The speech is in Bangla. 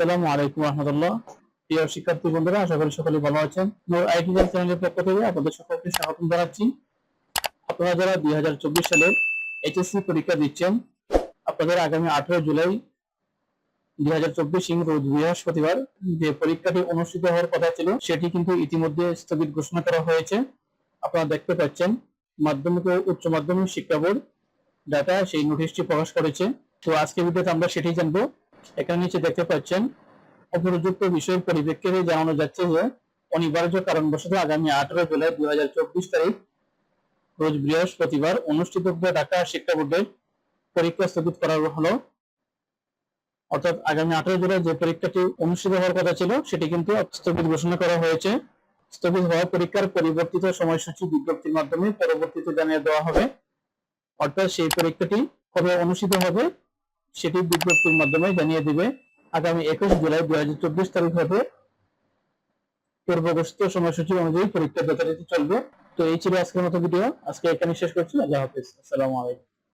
আসসালামু আলাইকুম রহমতুল্লাহ। প্রিয় শিক্ষার্থী বন্ধুরা, আশা করি সকলে ভালো আছেন। আইটি চ্যানেলের পক্ষ থেকে আপনাদের সকলকে স্বাগত জানাচ্ছি। আপনারা যারা দুই হাজার চব্বিশ সালের এইচএসসি পরীক্ষা দিচ্ছেন, আপনাদের আগামী আঠারো জুলাই দুই হাজার চব্বিশ ইং রোজ বৃহস্পতিবার যে পরীক্ষাটি অনুষ্ঠিত হওয়ার কথা ছিল, সেটি কিন্তু ইতিমধ্যে স্থগিত ঘোষণা করা হয়েছে। আপনারা দেখতে পাচ্ছেন, মাধ্যমিক ও উচ্চ মাধ্যমিক শিক্ষা বোর্ড ডাটা সেই নোটিশটি প্রকাশ করেছে। তো আজকে ভিডিওতে আমরা সেটাই জানব এখানে নিচে দেখতে পাচ্ছেন উপযুক্ত বিষয়ের পরিপ্রেক্ষিতে জানানো যাচ্ছে যে অনিবার্য কারণবশত আগামী আঠারো জুলাই দুই হাজার চব্বিশ তারিখ, রোজ বৃহস্পতিবার অনুষ্ঠিত ঢাকা শিক্ষা বোর্ডের পরীক্ষা স্থগিত করা হলো। অর্থাৎ আগামী আঠারো জুলাই যে পরীক্ষাটি অনুষ্ঠিত হওয়ার কথা ছিল, সেটি কিন্তু স্থগিত ঘোষণা করা হয়েছে। স্থগিত হওয়া পরীক্ষার পরিবর্তিত সময়সূচি বিজ্ঞপ্তির মাধ্যমে পরবর্তীতে জানিয়ে দেওয়া হবে। অর্থাৎ সেই পরীক্ষাটি কবে অনুষ্ঠিত হবে সেটি বিজ্ঞপ্তির মাধ্যমে জানিয়ে দিবে। আগামী একুশ জুলাই দুই হাজার চব্বিশ তারিখ হবে। পূর্বগ্রস্ত সময়সূচি অনুযায়ী পরীক্ষা যথারীতি চলবে। তো এই ছিল আজকের মতো ভিডিও। আজকে এখানে শেষ করছি। আল্লাহ হাফিজ। আসসালামু আলাইকুম।